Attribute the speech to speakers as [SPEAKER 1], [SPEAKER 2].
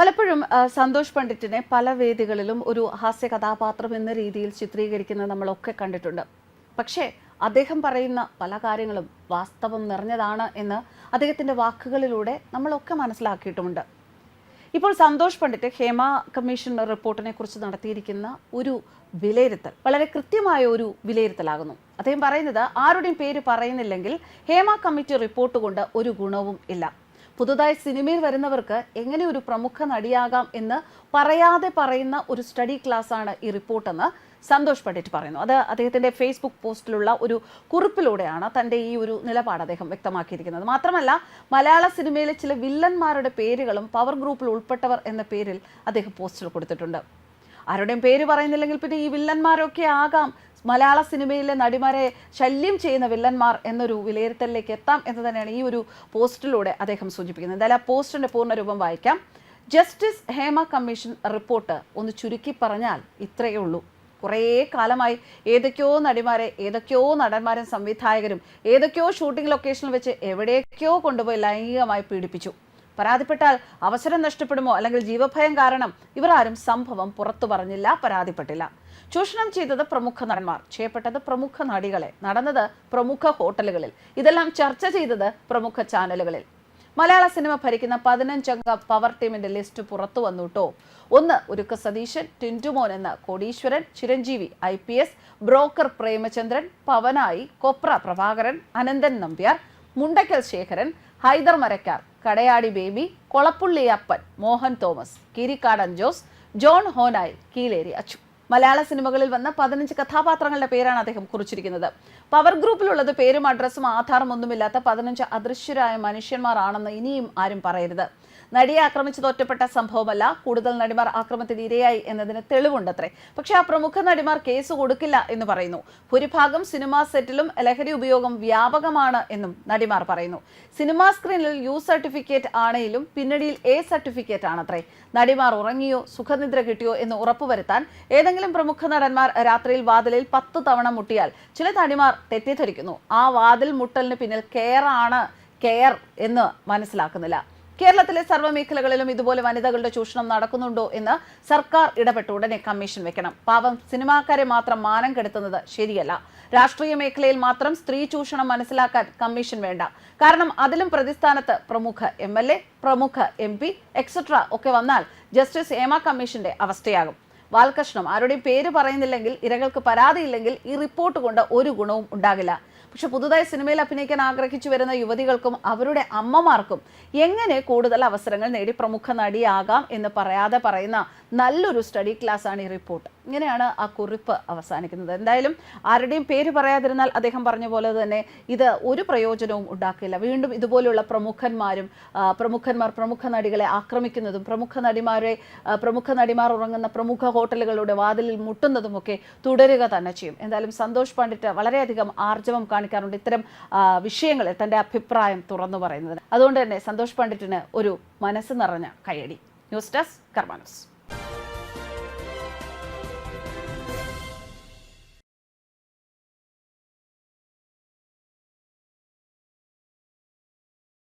[SPEAKER 1] പലപ്പോഴും സന്തോഷ് പണ്ഡിറ്റിനെ പല വേദികളിലും ഒരു ഹാസ്യ കഥാപാത്രം എന്ന രീതിയിൽ ചിത്രീകരിക്കുന്നത് നമ്മളൊക്കെ കണ്ടിട്ടുണ്ട്. പക്ഷേ അദ്ദേഹം പറയുന്ന പല കാര്യങ്ങളും വാസ്തവം നിറഞ്ഞതാണ് എന്ന് അദ്ദേഹത്തിന്റെ വാക്കുകളിലൂടെ നമ്മളൊക്കെ മനസ്സിലാക്കിയിട്ടുമുണ്ട്. ഇപ്പോൾ സന്തോഷ് പണ്ഡിറ്റ് ഹേമ കമ്മീഷൻ റിപ്പോർട്ടിനെ കുറിച്ച് നടത്തിയിരിക്കുന്ന ഒരു വിലയിരുത്തൽ വളരെ കൃത്യമായ ഒരു വിലയിരുത്തലാകുന്നു. അദ്ദേഹം പറയുന്നത് ആരുടെയും പേര് പറയുന്നില്ലെങ്കിൽ ഹേമ കമ്മിറ്റി റിപ്പോർട്ട് കൊണ്ട് ഒരു ഗുണവും ഇല്ല. പുതുതായി സിനിമയിൽ വരുന്നവർക്ക് എങ്ങനെ ഒരു പ്രമുഖ നടിയാകാം എന്ന് പറയാതെ പറയുന്ന ഒരു സ്റ്റഡി ക്ലാസ് ആണ് ഈ റിപ്പോർട്ടെന്ന് സന്തോഷ് പണ്ഡിറ്റ് പറയുന്നു. അത് അദ്ദേഹത്തിന്റെ ഫേസ്ബുക്ക് പോസ്റ്റിലുള്ള ഒരു കുറിപ്പിലൂടെയാണ് തന്റെ ഈ ഒരു നിലപാട് അദ്ദേഹം വ്യക്തമാക്കിയിരിക്കുന്നത്. മാത്രമല്ല മലയാള സിനിമയിലെ ചില വില്ലന്മാരുടെ പേരുകളും പവർ ഗ്രൂപ്പിൽ ഉൾപ്പെട്ടവർ എന്ന പേരിൽ അദ്ദേഹം പോസ്റ്റിൽ കൊടുത്തിട്ടുണ്ട്. ആരുടെയും പേര് പറയുന്നില്ലെങ്കിൽ പിന്നെ ഈ വില്ലന്മാരൊക്കെ ആകാം. മലയാള സിനിമയിലെ നടിമാരെ ശല്യം ചെയ്യുന്ന വില്ലന്മാർ എന്നൊരു വിലയിരുത്തലിലേക്ക് എത്താം എന്ന് തന്നെയാണ് ഈ ഒരു പോസ്റ്റിലൂടെ അദ്ദേഹം സൂചിപ്പിക്കുന്നത്. എന്തായാലും ആ പോസ്റ്റിന്റെ പൂർണ രൂപം വായിക്കാം. ജസ്റ്റിസ് ഹേമ കമ്മീഷൻ റിപ്പോർട്ട് ഒന്ന് ചുരുക്കി പറഞ്ഞാൽ ഇത്രയേ ഉള്ളൂ. കുറേ കാലമായി ഏതൊക്കെയോ നടിമാരെ ഏതൊക്കെയോ നടന്മാരും സംവിധായകരും ഏതൊക്കെയോ ഷൂട്ടിംഗ് ലൊക്കേഷനിൽ വെച്ച് എവിടെയൊക്കെയോ കൊണ്ടുപോയി ലൈംഗികമായി പീഡിപ്പിച്ചു. പരാതിപ്പെട്ടാൽ അവസരം നഷ്ടപ്പെടുമോ അല്ലെങ്കിൽ ജീവഭയം കാരണം ഇവർ ആരും സംഭവം പുറത്തു പറഞ്ഞില്ല പരാതിപ്പെട്ടില്ല. ചൂഷണം ചെയ്തത് പ്രമുഖ നടന്മാർ. ചെയ്യപ്പെട്ടത് പ്രമുഖ നടികളെ. നടന്നത് പ്രമുഖ ഹോട്ടലുകളിൽ. ഇതെല്ലാം ചർച്ച ചെയ്തത് പ്രമുഖ ചാനലുകളിൽ. മലയാള സിനിമ ഭരിക്കുന്ന പതിനഞ്ചംഗ പവർ ടീമിന്റെ ലിസ്റ്റ് പുറത്തു വന്നു വന്നുട്ടോ ഒന്ന് ഉരുക്ക സതീശൻ ടിന്റുമോൻ എന്ന കോടീശ്വരൻ Chiranjeevi I P S broker Premachandran Pavanayi Kopra Prabhakaran Ananthan Nambiar Mundakkal Sekharan Haider Marakkar Kadayadi Baby Kolappulli Appan Mohan Thomas Kirikkadan Jose John Honayi Keeleri Achu. Malayala സിനിമകളിൽ വന്ന പതിനഞ്ച് കഥാപാത്രങ്ങളുടെ പേരാണ് അദ്ദേഹം കുറിച്ചിരിക്കുന്നത്. പവർ ഗ്രൂപ്പിലുള്ളത് പേരും അഡ്രസ്സും ആധാറും ഒന്നുമില്ലാത്ത പതിനഞ്ച് അദൃശ്യരായ മനുഷ്യന്മാരാണെന്ന് ഇനിയും ആരും പറയരുത്. നടിയെ ആക്രമിച്ചത് ഒറ്റപ്പെട്ട സംഭവമല്ല. കൂടുതൽ നടിമാർ ആക്രമണത്തിന് ഇരയായി എന്നതിന് തെളിവുണ്ടത്രേ. പക്ഷേ ആ പ്രമുഖ നടിമാർ കേസ് കൊടുക്കില്ല എന്ന് പറയുന്നു. ഭൂരിഭാഗം സിനിമാ സെറ്റിലും ലഹരി ഉപയോഗം വ്യാപകമാണ് എന്നും നടിമാർ പറയുന്നു. സിനിമാ സ്ക്രീനിൽ യു സർട്ടിഫിക്കറ്റ് ആണെങ്കിലും പിന്നണിയിൽ എ സർട്ടിഫിക്കറ്റ് ആണത്രേ. നടിമാർ ഉറങ്ങിയോ സുഖനിദ്ര കിട്ടിയോ എന്ന് ഉറപ്പുവരുത്താൻ ഏതെങ്കിലും പ്രമുഖ നടന്മാർ രാത്രിയിൽ വാതിലിൽ പത്ത് തവണ മുട്ടിയാൽ ചില നടിമാർ തെറ്റിദ്ധരിക്കുന്നു. ആ വാതിൽ മുട്ടലിന് പിന്നിൽ കെയർ ആണ് കെയർ എന്ന് മനസ്സിലാക്കുന്നില്ല. കേരളത്തിലെ സർവമേഖലകളിലും ഇതുപോലെ വനിതകളുടെ ചൂഷണം നടക്കുന്നുണ്ടോ എന്ന് സർക്കാർ ഇടപെട്ട് ഉടനെ കമ്മീഷൻ വെക്കണം. പാവം സിനിമാക്കാരെ മാത്രം മാനം കെടുത്തുന്നത് ശരിയല്ല. രാഷ്ട്രീയ മേഖലയിൽ മാത്രം സ്ത്രീ ചൂഷണം മനസ്സിലാക്കാൻ കമ്മീഷൻ വേണ്ട. കാരണം അതിലും പ്രതിസ്ഥാനത്ത് പ്രമുഖ എം എൽ എ പ്രമുഖ എം പി എക്സെട്ര ഒക്കെ വന്നാൽ ജസ്റ്റിസ് ഹേമ കമ്മീഷന്റെ അവസ്ഥയാകും. വാൽകൃഷ്ണം ആരുടെയും പേര് പറയുന്നില്ലെങ്കിൽ ഇരകൾക്ക് പരാതിയില്ലെങ്കിൽ ഈ റിപ്പോർട്ട് കൊണ്ട് ഒരു ഗുണവും ഉണ്ടാകില്ല. പക്ഷെ പുതുതായി സിനിമയിൽ അഭിനയിക്കാൻ ആഗ്രഹിച്ചു വരുന്ന യുവതികൾക്കും അവരുടെ അമ്മമാർക്കും എങ്ങനെ കൂടുതൽ അവസരങ്ങൾ നേടി പ്രമുഖ നടിയാകാം എന്ന് പറയാതെ പറയുന്ന നല്ലൊരു സ്റ്റഡി ക്ലാസ് ആണ് ഈ റിപ്പോർട്ട് ഇങ്ങനെയാണ് ആ കുറിപ്പ് അവസാനിക്കുന്നത്. എന്തായാലും ആരുടെയും പേര് പറയാതിരുന്നാൽ അദ്ദേഹം പറഞ്ഞ പോലെ തന്നെ ഇത് ഒരു പ്രയോജനവും ഉണ്ടാക്കില്ല. വീണ്ടും ഇതുപോലെയുള്ള പ്രമുഖന്മാരും പ്രമുഖന്മാർ പ്രമുഖ നടികളെ ആക്രമിക്കുന്നതും പ്രമുഖ നടിമാരെ പ്രമുഖ നടിമാർ ഉറങ്ങുന്ന പ്രമുഖ ഹോട്ടലുകളുടെ വാതിലിൽ മുട്ടുന്നതുമൊക്കെ തുടരുക തന്നെ ചെയ്യും. എന്തായാലും സന്തോഷ് പണ്ഡിറ്റ് വളരെയധികം ആർജവം കാണിക്കാറുണ്ട് ഇത്തരം വിഷയങ്ങളിൽ തന്റെ അഭിപ്രായം തുറന്നു പറയുന്നത്. അതുകൊണ്ട് തന്നെ സന്തോഷ് പണ്ഡിറ്റിന് ഒരു മനസ്സ് നിറഞ്ഞ കയ്യടി. News desk കർമാനോസ്